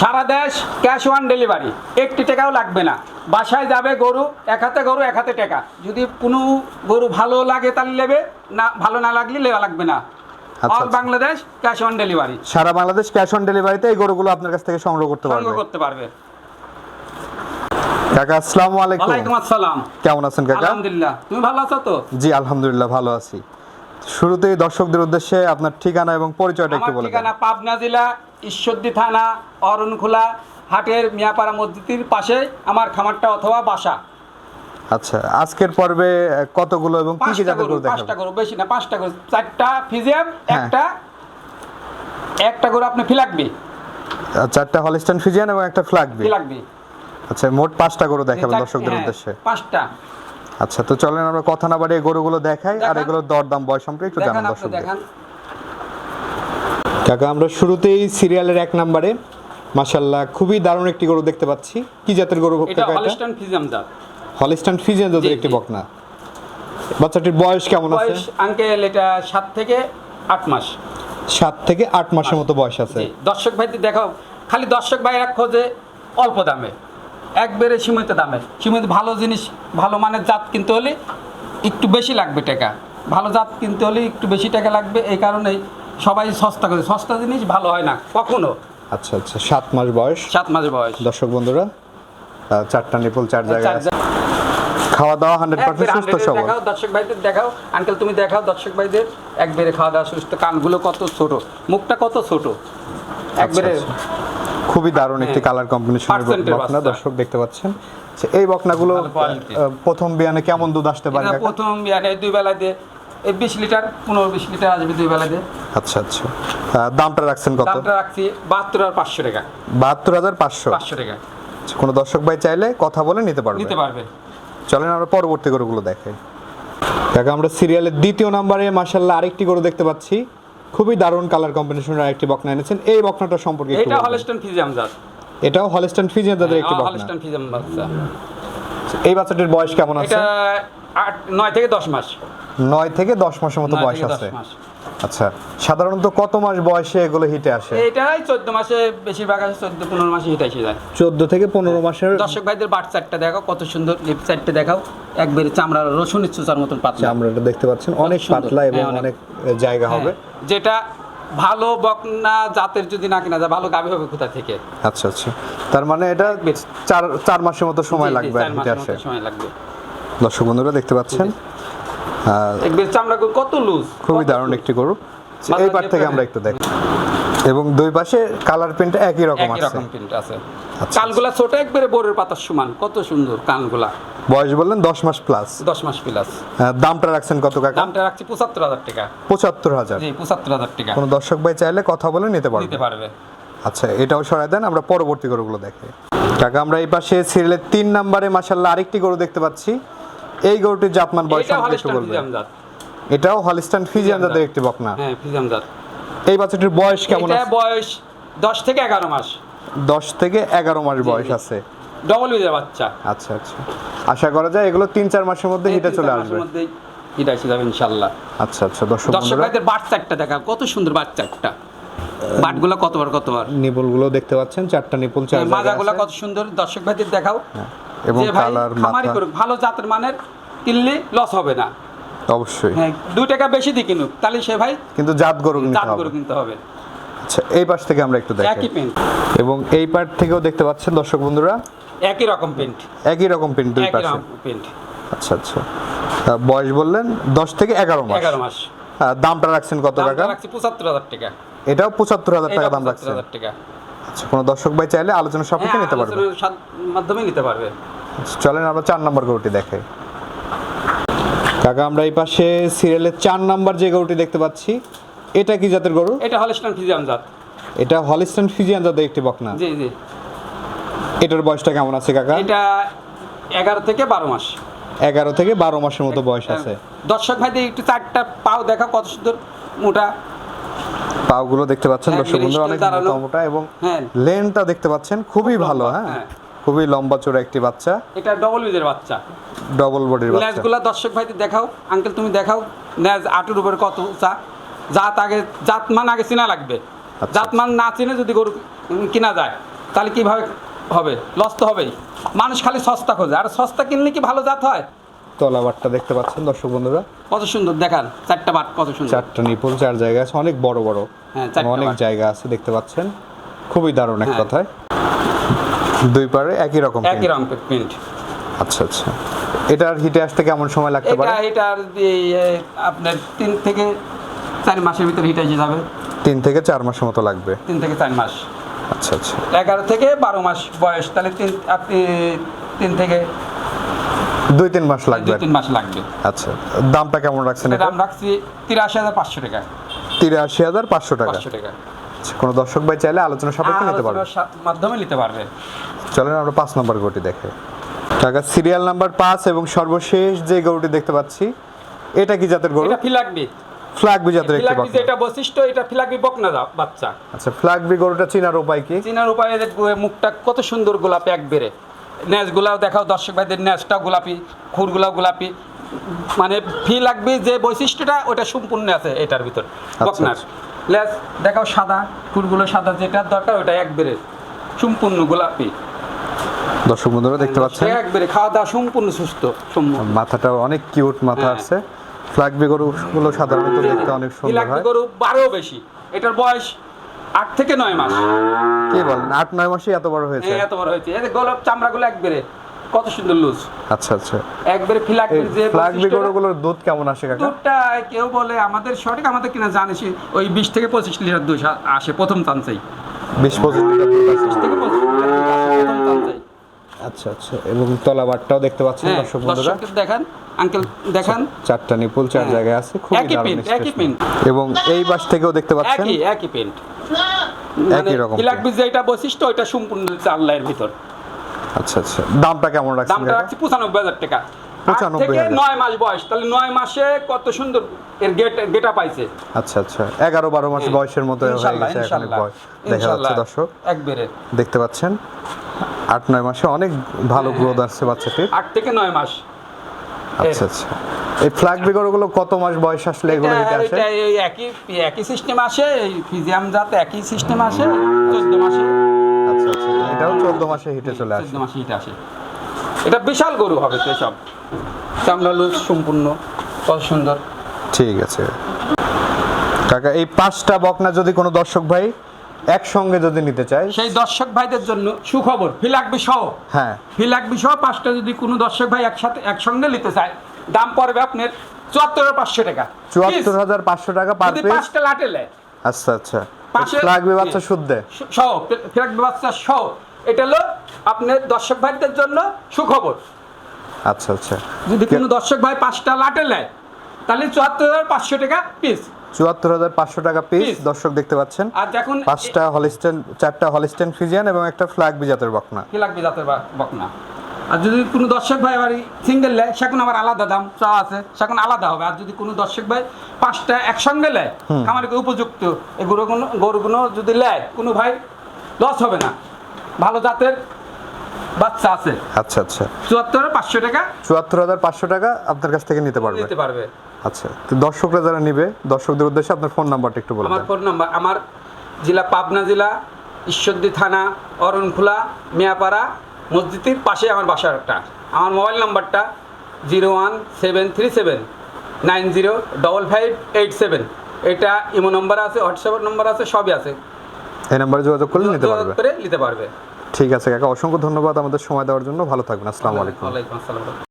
সারা দেশ cash on delivery একটি টাকাও লাগবে না। বাসায় যাবে গরু এক হাতে গরু এক হাতে টাকা। যদি কোনো গরু ভালো লাগে তাহলে নেবে না ভালো না লাগলে লেওয়া লাগবে না। All. Bangladesh cash on delivery Sara Bangladesh cash on ডেলিভারিতে এই গরুগুলো আপনার কাছ থেকে সংগ্রহ করতে পারবে। সংগ্রহ করতে পারবে। কাকা আসসালামু আলাইকুম। ওয়ালাইকুম আসসালাম। কেমন আছেন কাকা? আলহামদুলিল্লাহ। তুমি ভালো আছো তো? জি আলহামদুলিল্লাহ ভালো আছি। শুরুতেই দর্শকদের উদ্দেশ্যে আপনার ঠিকানা এবং পরিচয়টা একটু বলে দেন। ঠিকানা পাবনা জেলা ঈশ্বরদী থানা অরণখোলা হাটের মিয়াপাড়া মসজিদের পাশে আমার খামারটা অথবা বাসা। আচ্ছা আজকের পর্বে কতগুলো এবং কি কি জাতের গরু গরু দেখাবো? পাঁচটা গরু বেশি না পাঁচটা গরু। চারটা ফিজিয়াম হ্যাঁ। একটা একটা গরু আপনি ফিলাকবি। চারটা হলিস্টান ফিজিয়ান এবং একটা ফ্ল্যাগবি ফিলাকবি। আচ্ছা মোট পাঁচটা গরু দেখাবেন দর্শকদের হ্যাঁ, উদ্দেশ্যে। পাঁচটা। আচ্ছা তো চলেন আমরা কথা না বাড়িয়ে গরুগুলো দেখাই আর। এগুলোর দরদাম বয়স সম্পর্কে একটু জানান দর্শকদের। দেখান। কাকা আমরা শুরুতেই সিরিয়ালের এক নম্বরে। মাশাল্লাহ খুবই দারুণ একটি গরু দেখতে পাচ্ছি। কি জাতের গরু এটা হলিস্টান ফিজিয়াম জাত। হলিস্টান ফিজিয়ান জাতের একটি। বকনা। বাচ্চাটির বয়স কেমন আছে? বয়স আঙ্কেল এটা সাত থেকে আট মাস। সাত থেকে আট মাসের মতো বয়স আছে। দর্শক ভাইদের দেখাও খালি দর্শক ভাইরা খোঁজে অল্প দামে। একবারে সীমিত দামে। সীমিত ভালো জিনিস ভালো মানের জাত কিনতে হলে একটু বেশি লাগবে টাকা। ভালো জাত কিনতে হলে একটু বেশি টাকা লাগবে। এই কারণেই সবাই সস্তা করে সস্তা জিনিস ভালো হয় না কখনো। আচ্ছা আচ্ছা সাত মাস বয়স। সাত মাস বয়স। দর্শক বন্ধুরা চারটা নিপুল চার জায়গায় খাওয়া দাওয়া হান্ড্রেড পার্সেন্ট সুস্থ 100 এর সবল। দেখাও দর্শক ভাইদের দেখাও আঙ্কেল তুমি দেখাও দর্শক ভাইদের একবারে খাওয়া দাওয়া সুস্থ কানগুলো কত ছোট মুখটা কত ছোট। একবারে আচ্ছা। খুবই দারুণ একটি হ্যাঁ। কালার কম্বিনেশনের Percent এর বকনা দর্শক দেখতে পাচ্ছেন। আচ্ছা, এই বকনাগুলো প্রথম বিয়ানে কেমন দুধ আসতে পারে? প্রথম বিয়ানে দুই বেলাতে এই বিশ লিটার পনেরো বিশ লিটার আসবে দুই বেলাতে আচ্ছা আচ্ছা। দামটা রাখছেন কত? দামটা রাখছি বাহাত্তর আর পাঁচশো টাকা। বাহাত্তর হাজার পাঁচশো? পাঁচশো টাকা। কোনো দর্শক ভাই চাইলে কথা বলে নিতে পারবে। নিতে পারবে। চলেন আমরা পরবর্তী গরুগুলো দেখাই দেখো আমরা সিরিয়ালের দ্বিতীয় নম্বরে মাসাল্লাহ আরেকটি গরু দেখতে পাচ্ছি। খুবই দারুণ কালার কম্বিনেশনের আরেকটি বকনা এনেছেন। এই বকনাটা সম্পর্কে এটা হলস্টন ফিজিয়াম জাত। এটাও হলিস্টান ফিজিয়ান তাদের একটি বকনা। হলস্টন ফিজিয়াম বাচ্চা। এই বাচ্চাটির বয়স কেমন আছে? এটা আট নয় থেকে দশ মাস। নয় থেকে দশ মাসের মতো বয়স আছে। আচ্ছা সাধারণত কত মাস বয়সে এগুলো হিটে আসে? এইটাই চোদ্দ মাসে বেশিরভাগ আসে চোদ্দ পনেরো মাসে হিট এসে যায়। চোদ্দ থেকে পনেরো মাসের দর্শক ভাইদের বাট চারটা দেখাও কত সুন্দর লিপ সাইডটা দেখাও। একবারে চামড়া রসুনের চুচার মতন পাতলা। আমরা এটা দেখতে পাচ্ছেন অনেক। পাতলা এবং হ্যাঁ, অনেক। জায়গা হবে। হ্যাঁ, যেটা ভালো বকনা জাতের যদি না কিনা যায় ভালো গাভী হবে কোথা থেকে? আচ্ছা আচ্ছা। তার মানে এটা চার চার মাসের মতো সময় লাগবে আসে। সময় লাগবে। দর্শক বন্ধুরা দেখতে পাচ্ছেন আহ, একবার চামড়া কত লুজ খুবই দারুণ একটি গরু। এই পার থেকে আমরা একটু দেখি। এবং দুই পাশে কালার প্রিন্ট একই রকম একই আছে। রকম প্রিন্ট আছে। আচ্ছা। কানগুলা ছোট একবারে বোরের পাতার সমান। কত সুন্দর কানগুলা। বয়স বললেন দশ মাস প্লাস দশ মাস প্লাস দামটা রাখছেন কত কাকা? দামটা রাখছি পঁচাত্তর হাজার টাকা। পঁচাত্তর হাজার। জি পঁচাত্তর হাজার টাকা। কোনো দর্শক ভাই চাইলে কথা বলে নিতে পারবে। দিতে পারবে। আচ্ছা এটাও সরাই দেন আমরা পরবর্তী গরুগুলো দেখে। কাকা আমরা এই পাশে সিরিয়ালের তিন নম্বরে মাসাল্লাহ আরেকটি গরু দেখতে পাচ্ছি। এই গরুটির জাতমান বয়স সম্পর্কে একটু বলবেন। এটাও হলিস্টান ফিজিয়ান জাতের একটি বকনা। হ্যাঁ ফিজিয়াম জাত এই বাচ্চাটির বয়স কেমন আছে? বয়স দশ থেকে এগারো মাস। দশ থেকে এগারো মাস বয়স আছে। ডবল উইজের বাচ্চা। আচ্ছা আচ্ছা। আশা করা যায় এগুলো তিন চার মাসের মধ্যে হিটে চলে আসবে। হিট আসে যাবে ইনশাল্লাহ। আচ্ছা আচ্ছা। দর্শক দর্শক বন্ধুরা ভাইদের বাট চারটা দেখা কত সুন্দর বাট চারটা বাটগুলো কতবার কতবার? নিপুলগুলো দেখতে পাচ্ছেন চারটা নিপুল চার জায়গায় মাজাগুলো কত সুন্দর। দর্শক ভাইদের দেখাও। এবং কালার খামারি করুক ভালো জাতের মানের কিনলে লস হবে না। অবশ্যই। হ্যাঁ দুই টাকা বেশি দিয়ে কিনুক তাহলে সে ভাই কিন্তু জাত গরু জাত করে কিনতে হবে। আচ্ছা এই পাশ থেকে আমরা একটু দেখি। একই পেন্ট এবং এই পার্ট থেকেও দেখতে পাচ্ছেন দর্শক বন্ধুরা? একই রকম পেন্ট একই রকম দুই একই পাশে। পেন্ট আচ্ছা আচ্ছা। বয়স বললেন দশ থেকে এগারো মাস। এগারো মাস। আহ, দামটা রাখছেন কত টাকা? রাখছি পঁচাত্তর হাজার টাকা। এটাও পঁচাত্তর হাজার টাকা দাম রাখছেন। হাজার টাকা। আচ্ছা কোনো দর্শক ভাই চাইলে আলোচনা সাপেক্ষে হ্যাঁ নিতে পারবে। মাধ্যমে নিতে পারবে। চলেন আমরা চার নম্বর গরুটি দেখাই। কাকা আমরা এই পাশে সিরিয়ালের চার নাম্বার যে গরুটি দেখতে পাচ্ছি এটা কি জাতের গরু? এটা হলিস্টান ফিজিয়ান জাত। এটা হলিস্টান ফিজিয়ান জাতের একটি বকনা। জি জি। এটার বয়সটা কেমন আছে কাকা? এটা এগারো থেকে বারো মাস। এগারো থেকে বারো মাসের মতো বয়স আছে। দর্শক ভাইদের একটু চারটা পাও দেখা কত সুন্দর মোটা। পাগুলো দেখতে পাচ্ছেন হ্যাঁ, দর্শক বন্ধুরা অনেক। মোটা এবং হ্যাঁ। লেনটা দেখতে পাচ্ছেন খুবই ভালো হ্যাঁ। হ্যাঁ। খুবই লম্বা চোরা একটি বাচ্চা। এটা ডবল উইজের বাচ্চা। ডবল বডির বাচ্চা। ল্যাজগুলা দর্শক ভাইতে দেখাও। আঙ্কেল তুমি দেখাও। ল্যাজ আটুর উপরে কত উঁচা জাত আগে জাত মান আগে চেনা লাগবে। জাত মান না চিনে যদি গরু কিনা যায় তাহলে কীভাবে হবে? লস তো হবেই। মানুষ খালি সস্তা খোঁজে। আর সস্তা কিনলে কি ভালো জাত হয়? তলাবারটা দেখতে পাচ্ছেন দর্শক বন্ধুরা। কত সুন্দর দেখান। চারটা বাট কত সুন্দর। চারটা নিপুল চার জায়গা আছে। অনেক বড় বড়। হ্যাঁ, অনেক জায়গা আছে দেখতে পাচ্ছেন। খুবই দারুণ এক হ্যাঁ। কথায়। দুই পারে একই রকম একই। রকম প্রিন্ট আচ্ছা আচ্ছা। এটার হিটে আসতে কেমন সময় লাগতে এটা পারে? এটার এই, আপনার তিন থেকে চার মাসের ভিতরে হিট এসে যাবে। তিন থেকে চার মাসের মতো লাগবে? তিন থেকে চার মাস। আচ্ছা আচ্ছা। এগারো থেকে বারো মাস বয়স তাহলে তিন আপনি তিন থেকে দুই তিন মাস লাগবে? দুই তিন মাস লাগবে। আচ্ছা। দামটা কেমন রাখছেন এটা এটা দাম রাখছি তিরাশি হাজার পাঁচশো টাকা। তিরাশি হাজার পাঁচশো টাকা। পাঁচশো টাকা। কোনো দর্শক ভাই চাইলে আলোচনা সাপেক্ষে নিতে পারবে। মাধ্যমে নিতে পারবে। চলেন আমরা পাঁচ নম্বর গরুটি দেখে। টাকা সিরিয়াল নাম্বার পাঁচ এবং সর্বশেষ যে গরুটি দেখতে পাচ্ছি এটা কি জাতের গরু? এটা ফিলাকবি। ফ্ল্যাগবি জাতের একটি যেটা বৈশিষ্ট্য এটা বকনা বাচ্চা। আচ্ছা ফ্ল্যাগবি গরুটা চিনার উপায় কি? চিনার উপায়ে যে মুখটা কত সুন্দর গোলাপি এক বেড়ে ন্যাচগুলাও দেখাও দর্শক ভাইদের ন্যাচটাও গোলাপি খুরগুলাও গোলাপি। মানে ফি লাগবে যে বৈশিষ্ট্যটা ওটা সম্পূর্ণ আছে এটার ভিতর বকনার। লেজ দেখাও সাদা খুরগুলো সাদা যেটা দরকার ওটা এক বেড়ে সম্পূর্ণ গোলাপি। দর্শক বন্ধুরা দেখতে পাচ্ছেন? সে এক বেড়ে খাওয়া দাওয়া সম্পূর্ণ সুস্থ সম্পূর্ণ। মাথাটা অনেক কিউট মাথা হ্যাঁ। আছে। ফ্ল্যাগবি গরুগুলো সাধারণত দেখতে অনেক সুন্দর হয়। গরু বারো বেশি। এটার বয়স আট থেকে নয় মাস। কি বলেন? আট নয় মাসে এত বড় হয়েছে? এত বড় হয়েছে। এই গোলাপ চামড়াগুলো এক বেড়ে কত সুন্দর লুজ? আচ্ছা আচ্ছা। একবারে ফিলাকবি যে গরুগুলোর দুধ কেমন আসে কাকা? দুধটা কেউ বলে আমাদের সঠিক আমাদের কিনা জানিস ওই বিশ থেকে পঁচিশ লিটার দুধ আসে প্রথম চান্সেই বিশ পঁচিশ লিটার দুধ আসে। থেকে পঁচিশ লিটার দুধ আসে প্রথম চান্সেই আচ্ছা আচ্ছা। এবং তলাবারটাও দেখতে পাচ্ছেন হ্যাঁ দর্শক বন্ধুরা। দেখান আঙ্কেল দেখান। চারটা নিপুল চার হ্যাঁ। জায়গায় আছে খুবই দারুণ একই। এবং এই বাস থেকেও দেখতে পাচ্ছেন। একই একই একই রকম ফিলাকবি যেটা বৈশিষ্ট্য ওইটা সম্পূর্ণ চার লাইয়ের ভিতর। আচ্ছা আচ্ছা। দামটা কেমন রাখছেন দামটা রাখছি পঁচানব্বই হাজার টাকা। আট 95,000 থেকে নয় মাস বয়স। তাহলে নয় মাসে কত সুন্দর এর গেট গেটা পাইছে আচ্ছা আচ্ছা। এগারো বারো মাস বয়সের মতো হয়ে গেছে এখন বয়স। দেখা যাচ্ছে দর্শক একবারে দেখতে পাচ্ছেন আট নয় মাসে অনেক ভালো গ্রোথ আসছে বাচ্চাটির। আট থেকে নয় মাস। আচ্ছা আচ্ছা। এই ফ্ল্যাগ কত মাস বয়স আসলে এগুলো হিটে আসে? এটা এই একই একই সিস্টেম আসে এই ফিজিয়াম জাত একই সিস্টেম আসে মাসে। আচ্ছা আচ্ছা। এটাও চোদ্দ মাসে হিটে চলে আসে। চোদ্দ মাসে হিট আসে। এটা বিশাল গরু হবে তো সব চামড়া লুজ সম্পূর্ণ কত সুন্দর। ঠিক আছে। কাকা এই পাঁচটা বকনা যদি কোনো দর্শক ভাই একসঙ্গে যদি নিতে চায়? সেই দর্শক ভাইদের জন্য সুখবর ফিলাকবি সহ। হ্যাঁ। ফিলাকবি সহ পাঁচটা যদি কোনো দর্শক ভাই একসাথে একসঙ্গে নিতে চায় দাম পড়বে আপনার চুয়াত্তর পাঁচশো টাকা। চুয়াত্তর হাজার পাঁচশো টাকা পার পাঁচটা লাটে নেয় আচ্ছা আচ্ছা। ফ্ল্যাগ বাচ্চা শুদ্ধে। সহ ফিলাকবি বাচ্চা সহ। এটা হলো আপনার দর্শক ভাইদের জন্য সুখবর। আচ্ছা আচ্ছা। যদি কোনো দর্শক ভাই পাঁচটা লাটে নেয় তাহলে চুয়াত্তর হাজার পাঁচশো টাকা পিস চুয়াত্তর হাজার পাঁচশো টাকা পিস দর্শক দেখতে পাচ্ছেন। আর যখন পাঁচটা হলিস্টেন চারটা হলিস্টেন ফ্রিজিয়ান এবং একটা ফ্ল্যাগ বিজাতের বকনা। কি লাগবে জাতের বা- বকনা। আর যদি কোনো দর্শক ভাই আবার সিঙ্গেল নেয় সেখন আবার আলাদা দাম চা আছে সেখন আলাদা হবে। আর যদি কোনো দর্শক ভাই পাঁচটা একসঙ্গে নেয় আমার উপযুক্ত এই গরুগুলো গরুগুলো যদি নেয় কোনো ভাই লস হবে না। ভালো জাতের বাচ্চা আছে। আচ্ছা আচ্ছা। চুয়াত্তর পাঁচশো টাকা। চুয়াত্তর হাজার পাঁচশো টাকা আপনার কাছ থেকে নিতে পারবে। দিতে পারবে। আচ্ছা তো দর্শকরা যারা নিবে দর্শকদের উদ্দেশ্যে আপনার ফোন নাম্বারটা একটু বলুন আমার ফোন নাম্বার আমার জেলা পাবনা জেলা ঈশ্বরদী থানা অরণখোলা মিয়াপাড়া মসজিদের পাশে আমার বাসারটা আমার মোবাইল নাম্বারটা zero one seven three seven nine zero double five eight seven. এটা ইমো নম্বর আছে হোয়াটসঅ্যাপের নম্বর আছে সবই আছে। এই নাম্বারে যোগাযোগ করলে নিতে পারবে। করে নিতে পারবে। ঠিক আছে কাকা অসংখ্য ধন্যবাদ আমাদের সময় দেওয়ার জন্য। ভালো থাকবেন আসসালামু আলাইকুম। ওয়ালাইকুম আসসালাম।